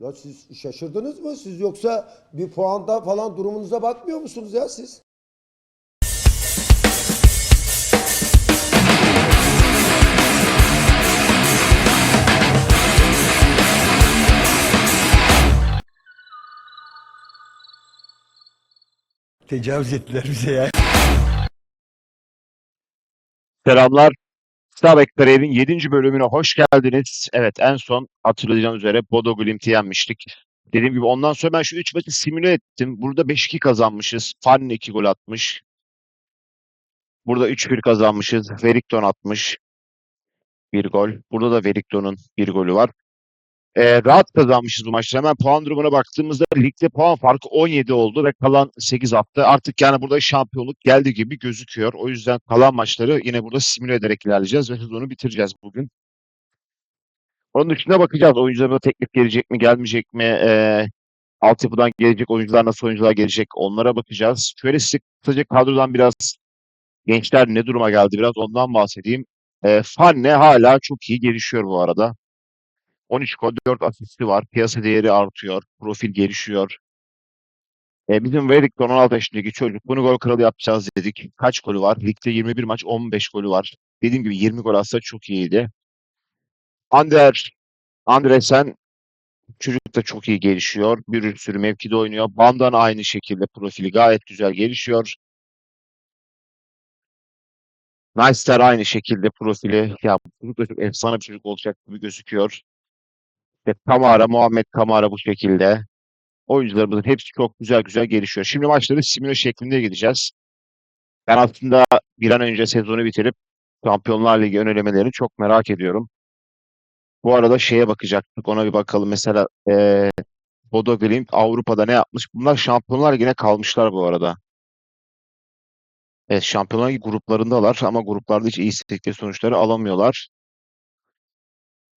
Ya siz şaşırdınız mı? Siz yoksa bir puanda falan durumunuza bakmıyor musunuz ya siz? Tecavüz ettiler bize ya. Selamlar. Stabek Karayel'in 7. bölümüne hoş geldiniz. Evet en son hatırlayacağınız üzere Bodo Glimt'i yenmiştik. Dediğim gibi ondan sonra ben şu 3 maçı simüle ettim. Burada 5-2 kazanmışız. Fanny 2 gol atmış. Burada 3-1 kazanmışız. Wellington atmış. Bir gol. Burada da Wellington'un bir golü var. Ee, rahat kazanmışız bu maçları. Hemen puan durumuna baktığımızda ligde puan farkı 17 oldu ve kalan 8 hafta. Artık yani burada şampiyonluk geldi gibi gözüküyor. O yüzden kalan maçları yine burada simüle ederek ilerleyeceğiz ve sezonu bitireceğiz bugün. Onun dışında bakacağız. Oyuncularına teklif gelecek mi, gelmeyecek mi? Ee, altyapıdan gelecek oyuncular nasıl oyuncular gelecek onlara bakacağız. Şöyle size kısaca kadrodan biraz gençler ne duruma geldi biraz ondan bahsedeyim. Ee, Fanne hala çok iyi gelişiyor bu arada. 13 gol, 4 asisti var. Piyasa değeri artıyor. Profil gelişiyor. E, bizim Wellington 16 yaşındaki çocuk. Bunu gol kralı yapacağız dedik. Kaç golü var? Ligde 21 maç 15 golü var. Dediğim gibi 20 gol atsa çok iyiydi. Ander, Andresen çocuk da çok iyi gelişiyor. Bir sürü mevkide oynuyor. Bandan aynı şekilde profili gayet güzel gelişiyor. Neister aynı şekilde profili. Ya çocuk da çok efsane bir çocuk olacak gibi gözüküyor. İşte Kamara, Muhammed Kamara bu şekilde. Oyuncularımızın hepsi çok güzel güzel gelişiyor. Şimdi maçları simüle şeklinde gideceğiz. Ben aslında bir an önce sezonu bitirip Şampiyonlar Ligi ön elemelerini çok merak ediyorum. Bu arada şeye bakacaktık. Ona bir bakalım. Mesela eee Bodo Glimt Avrupa'da ne yapmış? Bunlar Şampiyonlar Ligi'ne kalmışlar bu arada. Evet, Şampiyonlar Ligi gruplarındalar ama gruplarda hiç iyi istedikleri sonuçları alamıyorlar.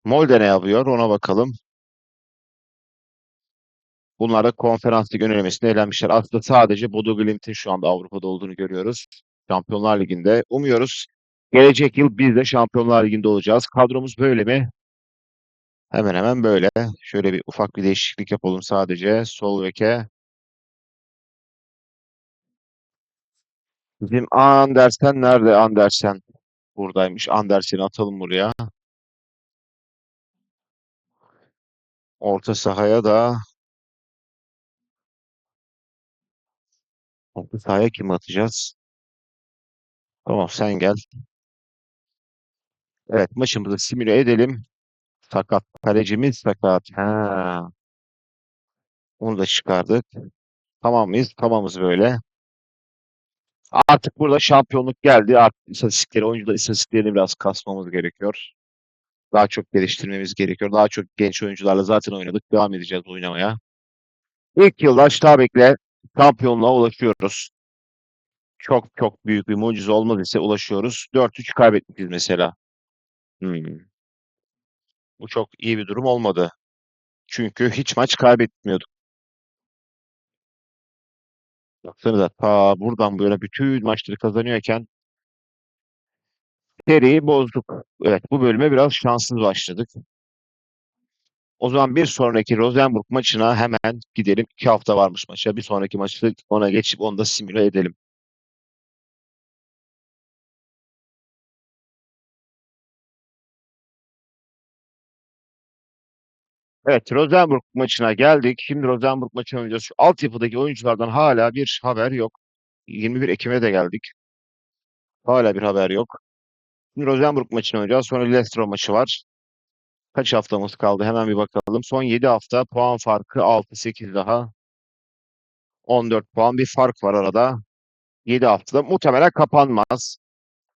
Molde ne yapıyor? Ona bakalım. Bunlar da konferans lig ön elemesinde elenmişler. Aslında sadece Bodo Glimt'in şu anda Avrupa'da olduğunu görüyoruz. Şampiyonlar Ligi'nde. Umuyoruz gelecek yıl biz de Şampiyonlar Ligi'nde olacağız. Kadromuz böyle mi? Hemen hemen böyle. Şöyle bir ufak bir değişiklik yapalım sadece. Sol beke. Bizim Andersen nerede? Andersen buradaymış. Andersen'i atalım buraya. Orta sahaya da orta sahaya kim atacağız? Tamam sen gel. Evet maçımızı simüle edelim. Sakat. Kalecimiz sakat. Ha. Onu da çıkardık. Tamam mıyız? Tamamız böyle. Artık burada şampiyonluk geldi. Artık istatistikleri, oyuncular istatistiklerini biraz kasmamız gerekiyor. Daha çok geliştirmemiz gerekiyor. Daha çok genç oyuncularla zaten oynadık. Devam edeceğiz oynamaya. İlk yılda Stabek'le şampiyonluğa ulaşıyoruz. Çok çok büyük bir mucize olmaz ise ulaşıyoruz. 4-3 kaybetmişiz mesela. Hmm. Bu çok iyi bir durum olmadı. Çünkü hiç maç kaybetmiyorduk. Baksanıza ta buradan böyle bütün maçları kazanıyorken seriyi bozduk. Evet bu bölüme biraz şanssız başladık. O zaman bir sonraki Rosenborg maçına hemen gidelim. İki hafta varmış maça. Bir sonraki maçı ona geçip onu da simüle edelim. Evet, Rosenborg maçına geldik. Şimdi Rosenborg maçını oynayacağız. Şu altyapıdaki oyunculardan hala bir haber yok. 21 Ekim'e de geldik. Hala bir haber yok. Şimdi Rosenborg maçını oynayacağız. Sonra Leicester maçı var. Kaç haftamız kaldı? Hemen bir bakalım. Son 7 hafta puan farkı 6-8 daha. 14 puan bir fark var arada. 7 haftada muhtemelen kapanmaz.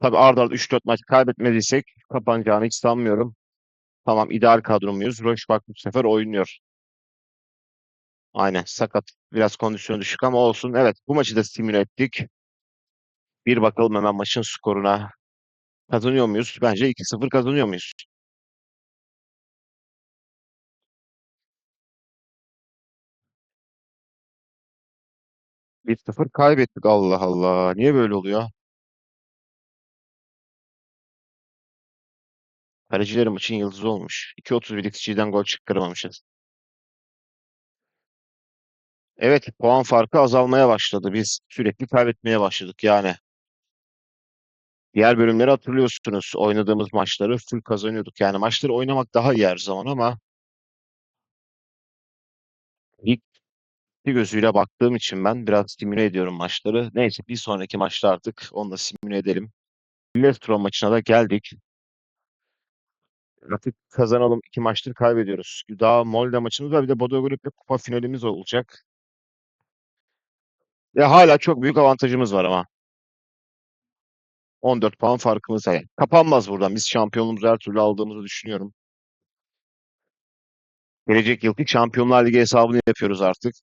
Tabii arda arda 3-4 maç kaybetmediysek kapanacağını hiç sanmıyorum. Tamam ideal kadromuyuz. Roşbak bu sefer oynuyor. Aynen sakat. Biraz kondisyonu düşük ama olsun. Evet bu maçı da simüle ettik. Bir bakalım hemen maçın skoruna. Kazanıyor muyuz? Bence 2-0 kazanıyor muyuz? Bir 0 kaybettik. Allah Allah. Niye böyle oluyor? Kalecilerim maçın yıldızı olmuş. 2.31'lik Çiğ'den gol çıkaramamışız. Evet, puan farkı azalmaya başladı. Biz sürekli kaybetmeye başladık yani. Diğer bölümleri hatırlıyorsunuz. Oynadığımız maçları full kazanıyorduk. Yani maçları oynamak daha iyi her zaman ama ilk bir gözüyle baktığım için ben biraz simüle ediyorum maçları. Neyse bir sonraki maçta artık onu da simüle edelim. Lillestrøm maçına da geldik. Artık kazanalım. İki maçtır kaybediyoruz. Daha Molde maçımız var. Bir de Bodo Glip'le kupa finalimiz olacak. Ve hala çok büyük avantajımız var ama. 14 puan farkımız var. Yani kapanmaz buradan. Biz şampiyonluğumuzu her türlü aldığımızı düşünüyorum. Gelecek yılki Şampiyonlar Ligi hesabını yapıyoruz artık.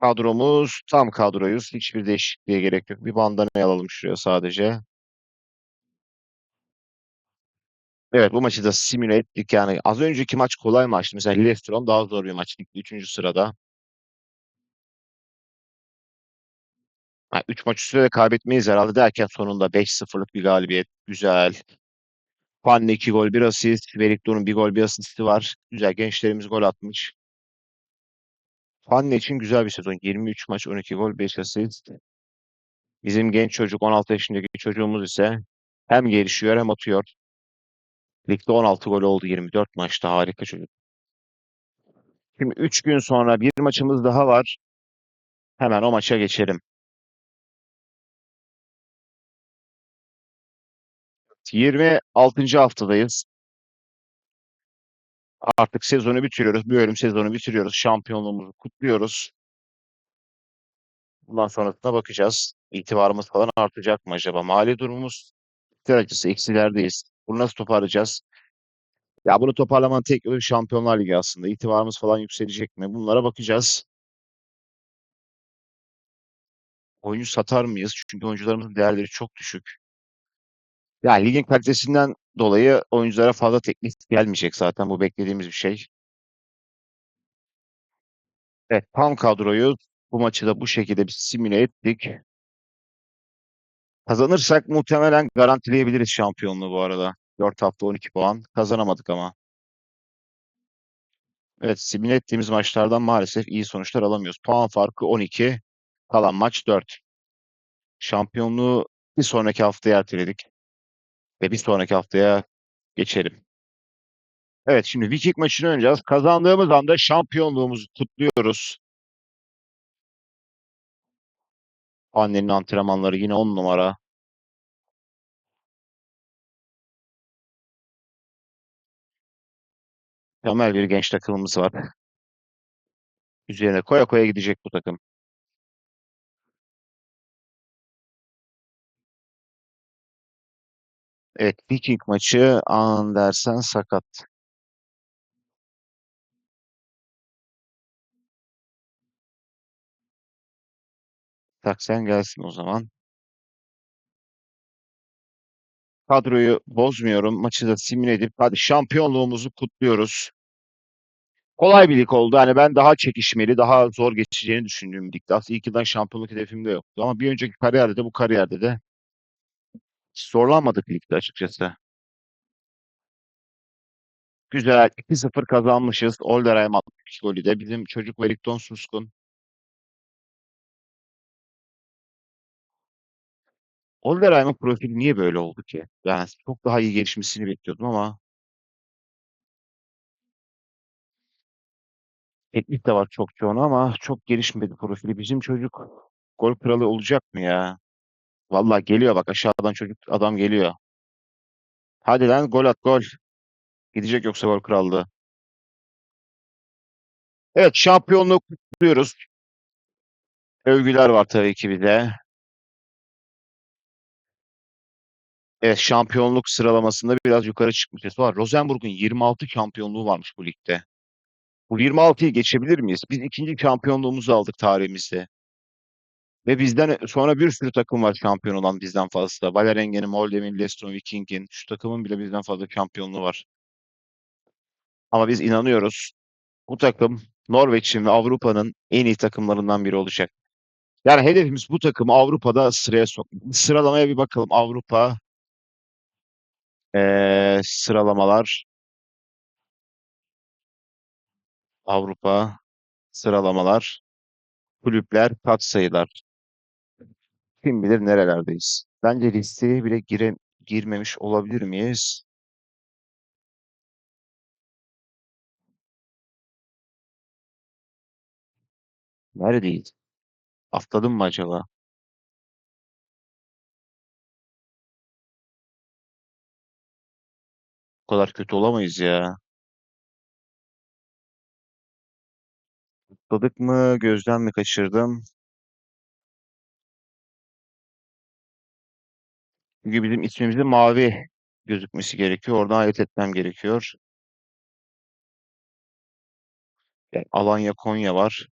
Kadromuz tam kadroyuz. Hiçbir değişikliğe gerek yok. Bir bandana alalım şuraya sadece. Evet bu maçı da simüle ettik. Yani az önceki maç kolay maçtı. Mesela Lillestrøm daha zor bir maç. Ligde 3. sırada. 3 maç üstüne de kaybetmeyiz herhalde derken sonunda 5-0'lık bir galibiyet. Güzel. Fanny 2 gol 1 asist. Wellington'un 1 gol 1 asisti var. Güzel gençlerimiz gol atmış. Fanny için güzel bir sezon. 23 maç 12 gol 5 asist. Bizim genç çocuk 16 yaşındaki çocuğumuz ise hem gelişiyor hem atıyor. Ligde 16 gol oldu 24 maçta harika çocuk. Şimdi 3 gün sonra bir maçımız daha var. Hemen o maça geçelim. 26. haftadayız. Artık sezonu bitiriyoruz. Bir bölüm sezonu bitiriyoruz. Şampiyonluğumuzu kutluyoruz. Bundan sonrasına bakacağız. İtibarımız falan artacak mı acaba? Mali durumumuz iktidar eksilerdeyiz. Bunu nasıl toparlayacağız? Ya bunu toparlamanın tek yolu Şampiyonlar Ligi aslında. İtibarımız falan yükselecek mi? Bunlara bakacağız. Oyuncu satar mıyız? Çünkü oyuncularımızın değerleri çok düşük. Yani ligin kalitesinden dolayı oyunculara fazla teklif gelmeyecek zaten. Bu beklediğimiz bir şey. Evet, tam kadroyu bu maçı da bu şekilde bir simüle ettik. Kazanırsak muhtemelen garantileyebiliriz şampiyonluğu bu arada. 4 hafta 12 puan. Kazanamadık ama. Evet, simüle ettiğimiz maçlardan maalesef iyi sonuçlar alamıyoruz. Puan farkı 12. Kalan maç 4. Şampiyonluğu bir sonraki haftaya erteledik. Ve bir sonraki haftaya geçelim. Evet, şimdi Viking maçını oynayacağız. Kazandığımız anda şampiyonluğumuzu kutluyoruz. Annenin antrenmanları yine 10 numara. Mükemmel bir genç takımımız var. Üzerine koya koya gidecek bu takım. Evet, Viking maçı Andersen sakat. Taksen gelsin o zaman. Kadroyu bozmuyorum. Maçı da simüle edip hadi şampiyonluğumuzu kutluyoruz. Kolay bir lig oldu. Hani ben daha çekişmeli, daha zor geçeceğini düşündüğüm bir ligdi. Aslında ilk yıldan şampiyonluk hedefim de yoktu. Ama bir önceki kariyerde de bu kariyerde de hiç zorlanmadık ligde açıkçası. Güzel. 2-0 kazanmışız. Olderheim 62 golü de. Bizim çocuk Wellington Suskun. Olderheim'in profili niye böyle oldu ki? Yani çok daha iyi gelişmesini bekliyordum ama teknik de var çok çoğunu ama çok gelişmedi profili. Bizim çocuk gol kralı olacak mı ya? Vallahi geliyor bak aşağıdan çocuk adam geliyor. Hadi lan gol at gol. Gidecek yoksa gol krallığı. Evet şampiyonluğu kutluyoruz. Övgüler var tabii ki bize. Evet şampiyonluk sıralamasında biraz yukarı çıkmışız. Var. Rosenborg'un 26 şampiyonluğu varmış bu ligde. Bu 26'yı geçebilir miyiz? Biz ikinci şampiyonluğumuzu aldık tarihimizde. Ve bizden sonra bir sürü takım var şampiyon olan bizden fazla. Vålerengen'in, Molde'nin, Leicester Viking'in. Şu takımın bile bizden fazla şampiyonluğu var. Ama biz inanıyoruz. Bu takım Norveç'in ve Avrupa'nın en iyi takımlarından biri olacak. Yani hedefimiz bu takımı Avrupa'da sıraya sokmak. Sıralamaya bir bakalım. Avrupa eee, sıralamalar. Avrupa sıralamalar, kulüpler, katsayılar. Kim bilir nerelerdeyiz. Bence listeye bile gire, girmemiş olabilir miyiz? Neredeyiz? Atladım mı acaba? Bu kadar kötü olamayız ya. Atladık mı? Gözden mi kaçırdım? Çünkü bizim ismimizin mavi gözükmesi gerekiyor. Oradan ayırt etmem gerekiyor. Yani Alanya, Konya var.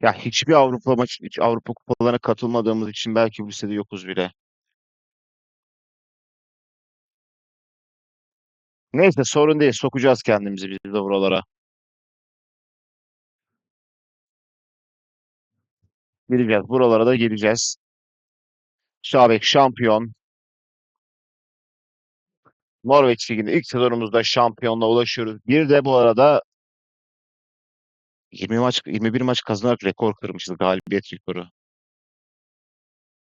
Ya hiçbir Avrupa maçı, hiç Avrupa kupalarına katılmadığımız için belki bu listede yokuz bile. Neyse sorun değil. Sokacağız kendimizi biz de buralara. Geleceğiz. Buralara da geleceğiz. Şabek şampiyon. Norveç Ligi'nde ilk sezonumuzda şampiyonluğa ulaşıyoruz. Bir de bu arada 20 maç 21 maç kazanarak rekor kırmışız galibiyet rekoru.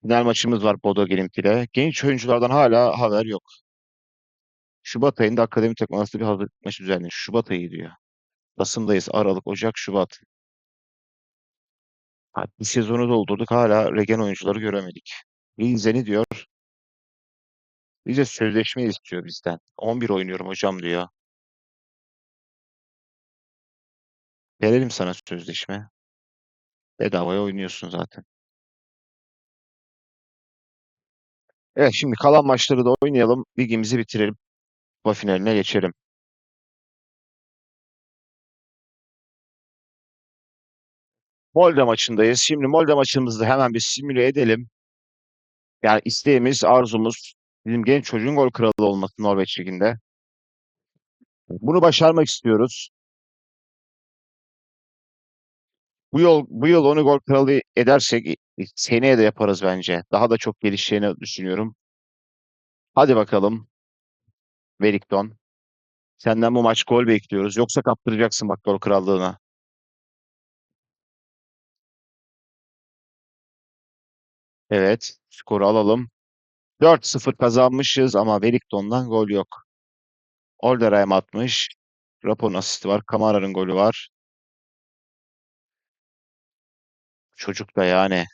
Final maçımız var Bodo Glimt ile. Genç oyunculardan hala haber yok. Şubat ayında akademi takım bir hazırlık maçı düzenlenmiş. Şubat ayı diyor. Kasım'dayız. Aralık, Ocak, Şubat. Ha, Bir sezonu doldurduk. Hala regen oyuncuları göremedik. Linze ne diyor? Bize sözleşme istiyor bizden. 11 oynuyorum hocam diyor. Verelim sana sözleşme. Bedavaya oynuyorsun zaten. Evet şimdi kalan maçları da oynayalım. Ligimizi bitirelim. Kupa finaline geçelim. Molde maçındayız. Şimdi Molde maçımızı hemen bir simüle edelim. Yani isteğimiz, arzumuz bizim genç çocuğun gol kralı olması Norveç Ligi'nde. Bunu başarmak istiyoruz. Bu yıl bu yıl onu gol kralı edersek e, seneye de yaparız bence. Daha da çok gelişeceğini düşünüyorum. Hadi bakalım. Wellington. Senden bu maç gol bekliyoruz. Yoksa kaptıracaksın bak gol krallığına. Evet. Skoru alalım. 4-0 kazanmışız ama Wellington'dan gol yok. Olderheim atmış. Rapo'nun asisti var. Kamara'nın golü var. Çocuk da yani.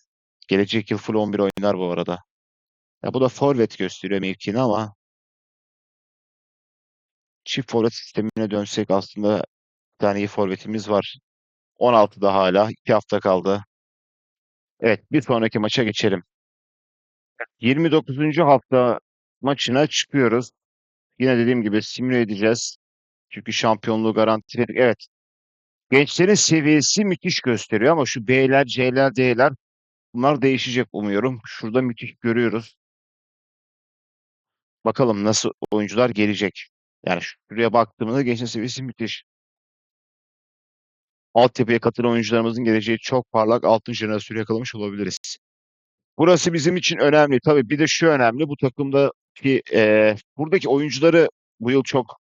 Gelecek yıl full 11 oynar bu arada. Ya bu da forvet gösteriyor mevkini ama çift forvet sistemine dönsek aslında bir tane iyi forvetimiz var. 16'da hala. 2 hafta kaldı. Evet bir sonraki maça geçelim. 29. hafta maçına çıkıyoruz. Yine dediğim gibi simüle edeceğiz. Çünkü şampiyonluğu garantiledik. Evet. Gençlerin seviyesi müthiş gösteriyor ama şu B'ler, C'ler, D'ler bunlar değişecek umuyorum. Şurada müthiş görüyoruz. Bakalım nasıl oyuncular gelecek. Yani şuraya baktığımızda gençlerin seviyesi müthiş. Altyapıya katılan oyuncularımızın geleceği çok parlak altın jenerasyonu yakalamış olabiliriz. Burası bizim için önemli. Tabii bir de şu önemli. Bu takımdaki eee, buradaki oyuncuları bu yıl çok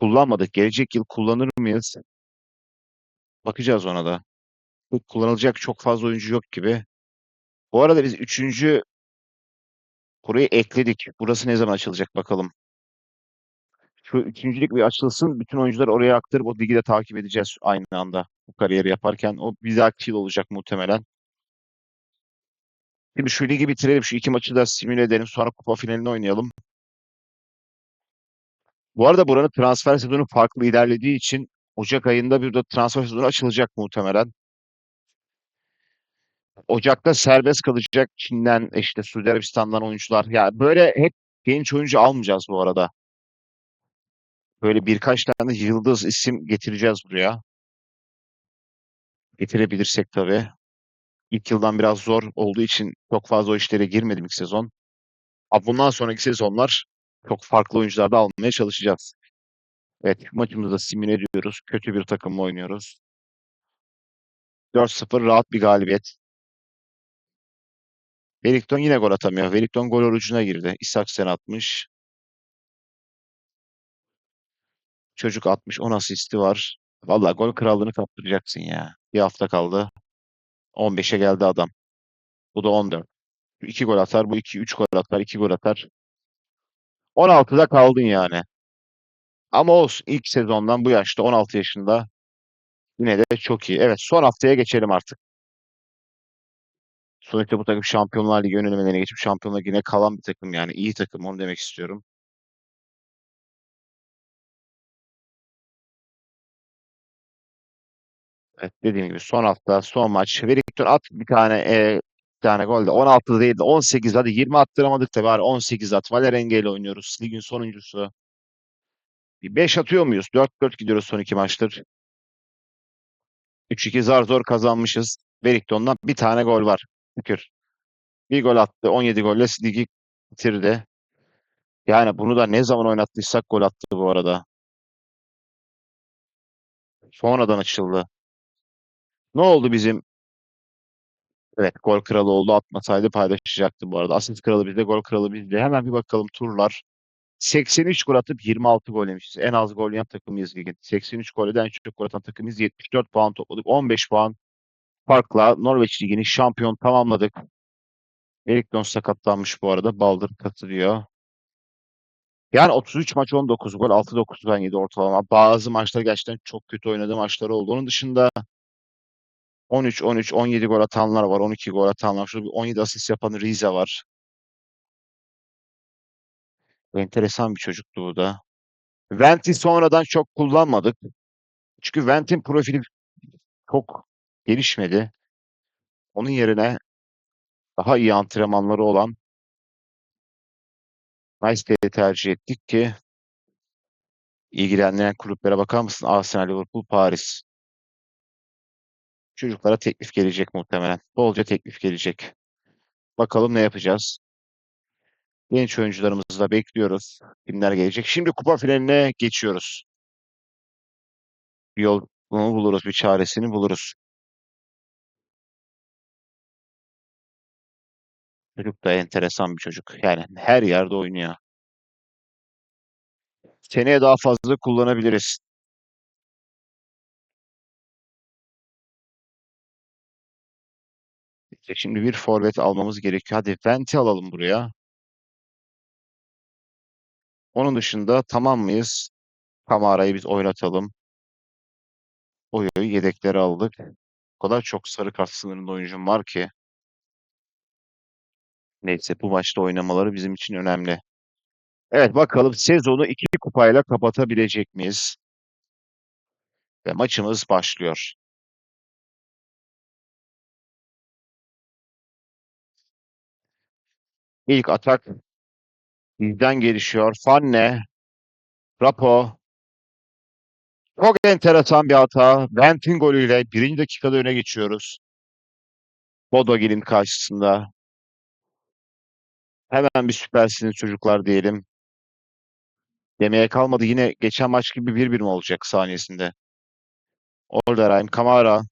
kullanmadık. Gelecek yıl kullanır mıyız? Bakacağız ona da. Bu kullanılacak çok fazla oyuncu yok gibi. Bu arada biz üçüncü burayı ekledik. Burası ne zaman açılacak bakalım. Şu üçüncülük bir açılsın. Bütün oyuncuları oraya aktarıp o ligi de takip edeceğiz aynı anda. Bu kariyeri yaparken. O bir dahaki yıl olacak muhtemelen. Şimdi şu ligi bitirelim. Şu iki maçı da simüle edelim. Sonra kupa finalini oynayalım. Bu arada buranın transfer sezonu farklı ilerlediği için Ocak ayında bir de transfer sezonu açılacak muhtemelen. Ocak'ta serbest kalacak Çin'den işte Suudi Arabistan'dan oyuncular. Ya böyle hep genç oyuncu almayacağız bu arada. Böyle birkaç tane yıldız isim getireceğiz buraya. Getirebilirsek tabii. İlk yıldan biraz zor olduğu için çok fazla o işlere girmedim ilk sezon. Ama bundan sonraki sezonlar çok farklı oyuncular da almaya çalışacağız. Evet maçımızda simüle ediyoruz. Kötü bir takımla oynuyoruz. 4-0 rahat bir galibiyet. Wellington yine gol atamıyor. Wellington gol orucuna girdi. Isaksen atmış. Çocuk atmış 10 asisti var. Vallahi gol krallığını kaptıracaksın ya. Bir hafta kaldı. 15'e geldi adam. Bu da 14. 2 gol atar, bu 2 3 gol atar, 2 gol atar. 16'da kaldın yani. Ama olsun ilk sezondan bu yaşta 16 yaşında yine de çok iyi. Evet son haftaya geçelim artık. Sonuçta bu takım Şampiyonlar Ligi önlemelerine geçip Şampiyonlar Ligi'ne kalan bir takım yani iyi takım onu demek istiyorum. Evet dediğim gibi son hafta son maç. Wellington at bir tane e, bir tane gol de 16 değil de 18 hadi 20 attıramadık da bari 18 at. Valérenge ile oynuyoruz. Ligin sonuncusu. Bir 5 atıyor muyuz? 4-4 gidiyoruz son iki maçtır. 3-2 zar zor kazanmışız. Wellington'dan bir tane gol var. Şükür. Bir gol attı. 17 golle ligi bitirdi. Yani bunu da ne zaman oynattıysak gol attı bu arada. Sonradan açıldı. Ne oldu bizim? Evet gol kralı oldu. Atmasaydı paylaşacaktı bu arada. Asist kralı bizde, gol kralı bizde. Hemen bir bakalım turlar. 83 gol atıp 26 gol yemişiz. En az gol yiyen takımıyız ligin. 83 golden en çok gol atan takımıyız. 74 puan topladık. 15 puan farkla Norveç Ligi'ni şampiyon tamamladık. Erikton sakatlanmış bu arada. Baldır katılıyor. Yani 33 maç 19 gol 6-9'dan 7 ortalama. Bazı maçlar gerçekten çok kötü oynadığı maçlar oldu. Onun dışında 13, 13, 17 gol atanlar var. 12 gol atanlar. Şurada bir 17 asist yapan Rize var. Enteresan bir çocuktu bu da. Vent'i sonradan çok kullanmadık. Çünkü Vent'in profili çok gelişmedi. Onun yerine daha iyi antrenmanları olan Nice'leri tercih ettik ki ilgilenen kulüplere bakar mısın? Arsenal, Liverpool, Paris. Çocuklara teklif gelecek muhtemelen. Bolca teklif gelecek. Bakalım ne yapacağız. Genç oyuncularımızı da bekliyoruz. Kimler gelecek? Şimdi kupa finaline geçiyoruz. Bir yolunu buluruz, bir çaresini buluruz. Çocuk da enteresan bir çocuk. Yani her yerde oynuyor. Seneye daha fazla kullanabiliriz. İşte şimdi bir forvet almamız gerekiyor. Hadi Venti alalım buraya. Onun dışında tamam mıyız? Kamara'yı biz oynatalım. Oyo'yu yedekleri aldık. O kadar çok sarı kart sınırında oyuncum var ki. Neyse bu maçta oynamaları bizim için önemli. Evet bakalım sezonu iki kupayla kapatabilecek miyiz? Ve maçımız başlıyor. İlk atak bizden gelişiyor. Fanne, Rapo. Çok enteresan bir hata. Vent'in golüyle birinci dakikada öne geçiyoruz. Bodogil'in karşısında. Hemen bir süpersiniz çocuklar diyelim. Demeye kalmadı. Yine geçen maç gibi 1-1 mi olacak saniyesinde? Olderheim, Kamara.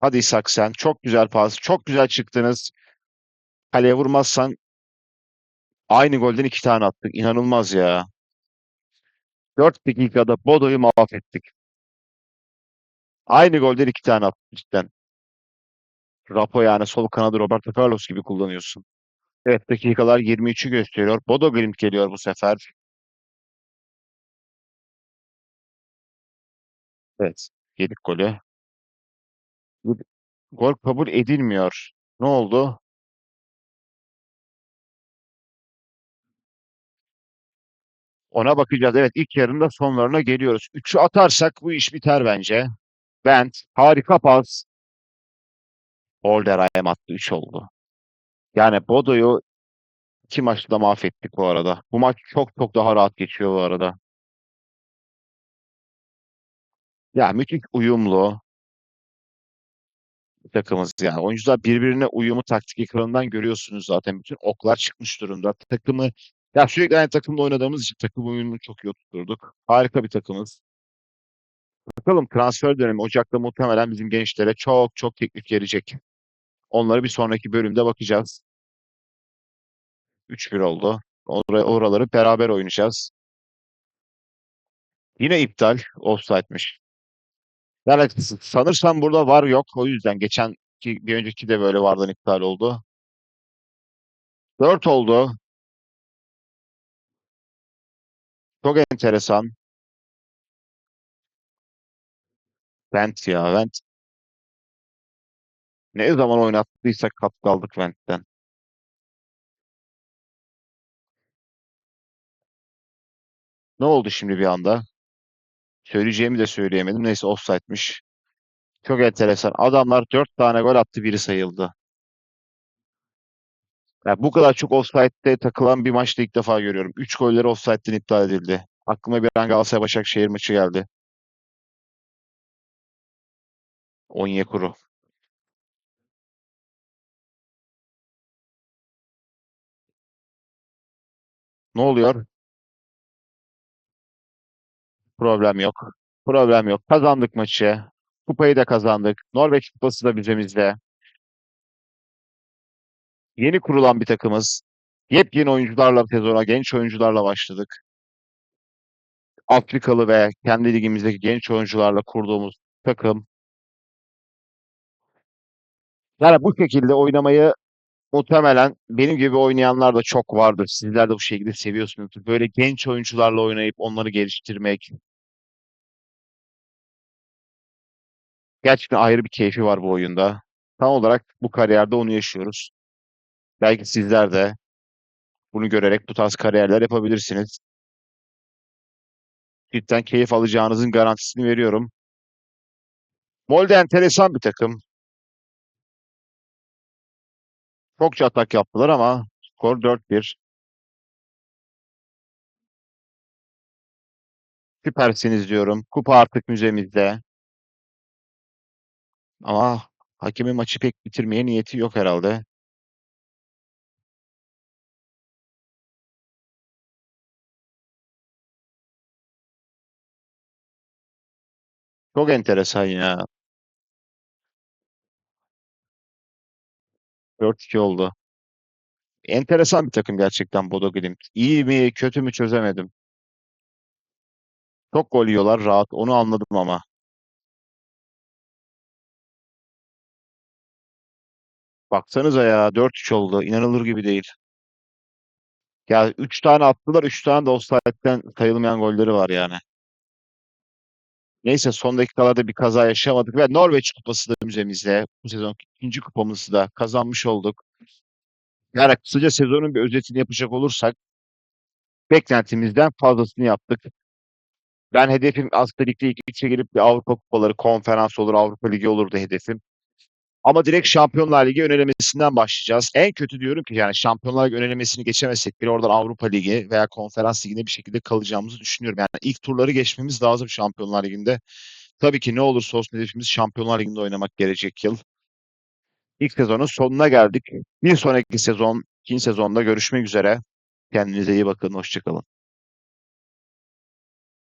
Hadi İshak sen. Çok güzel pas. Çok güzel çıktınız. Kaleye vurmazsan aynı golden iki tane attık. İnanılmaz ya. 4 dakikada Bodo'yu mahvettik. Aynı golden iki tane attık cidden. Rapo yani sol kanadı Roberto Carlos gibi kullanıyorsun. Evet dakikalar 23'ü gösteriyor. Bodo Glimt geliyor bu sefer. Evet. Yedik golü. Gol kabul edilmiyor. Ne oldu? Ona bakacağız. Evet ilk yarında sonlarına geliyoruz. 3'ü atarsak bu iş biter bence. Bent harika pas. Olderheim attı 3 oldu. Yani Bodo'yu iki maçta da mahvettik bu arada. Bu maç çok çok daha rahat geçiyor bu arada. Ya müthiş uyumlu bir takımız yani. Oyuncular birbirine uyumu taktik ekranından görüyorsunuz zaten. Bütün oklar çıkmış durumda. Takımı ya sürekli aynı takımda oynadığımız için takım oyununu çok iyi oturturduk. Harika bir takımız. Bakalım transfer dönemi Ocak'ta muhtemelen bizim gençlere çok çok teklif gelecek. Onları bir sonraki bölümde bakacağız. 3-1 oldu. Or- Oraları beraber oynayacağız. Yine iptal. Offside'miş. Yani sanırsam burada var yok. O yüzden geçen bir önceki de böyle vardan iptal oldu. 4 oldu. Çok enteresan. Vent ya Vent. Ne zaman oynattıysak kat kaldık Vent'ten. Ne oldu şimdi bir anda? Söyleyeceğimi de söyleyemedim. Neyse offside'miş. Çok enteresan. Adamlar 4 tane gol attı, biri sayıldı. Ya bu kadar çok offside'de takılan bir maçta ilk defa görüyorum. 3 golleri offside'den iptal edildi. Aklıma bir an Galatasaray Başakşehir maçı geldi. Onyekuru. Ne oluyor? Problem yok. Problem yok. Kazandık maçı. Kupayı da kazandık. Norveç kupası da bizimizde. Yeni kurulan bir takımız. Yepyeni oyuncularla sezona, genç oyuncularla başladık. Afrikalı ve kendi ligimizdeki genç oyuncularla kurduğumuz takım. Yani bu şekilde oynamayı muhtemelen benim gibi oynayanlar da çok vardır. Sizler de bu şekilde seviyorsunuz. Böyle genç oyuncularla oynayıp onları geliştirmek. Gerçekten ayrı bir keyfi var bu oyunda. Tam olarak bu kariyerde onu yaşıyoruz. Belki sizler de bunu görerek bu tarz kariyerler yapabilirsiniz. Cidden keyif alacağınızın garantisini veriyorum. Molde enteresan bir takım. Çokça atak yaptılar ama skor 4-1. Süpersiniz diyorum. Kupa artık müzemizde. Ama hakemin maçı pek bitirmeye niyeti yok herhalde. Çok enteresan ya. 4-2 oldu. Enteresan bir takım gerçekten Bodo Glimt. İyi mi, kötü mü çözemedim. Çok gol yiyorlar rahat. Onu anladım ama. Baksanıza ya 4-3 oldu. İnanılır gibi değil. Ya 3 tane attılar. 3 tane de offside'den sayılmayan golleri var yani. Neyse son dakikalarda bir kaza yaşamadık ve Norveç kupası da müzemizde. Bu sezon ikinci kupamızı da kazanmış olduk. Yani kısaca sezonun bir özetini yapacak olursak beklentimizden fazlasını yaptık. Ben hedefim aslında ligde ilk üçe gelip bir Avrupa kupaları, konferans olur, Avrupa Ligi olurdu hedefim. Ama direkt Şampiyonlar Ligi önelemesinden başlayacağız. En kötü diyorum ki yani Şampiyonlar Ligi önelemesini geçemezsek bile oradan Avrupa Ligi veya Konferans Ligi'ne bir şekilde kalacağımızı düşünüyorum. Yani ilk turları geçmemiz lazım Şampiyonlar Ligi'nde. Tabii ki ne olursa olsun hedefimiz Şampiyonlar Ligi'nde oynamak gelecek yıl. İlk sezonun sonuna geldik. Bir sonraki sezon, ikinci sezonda görüşmek üzere. Kendinize iyi bakın, hoşça kalın.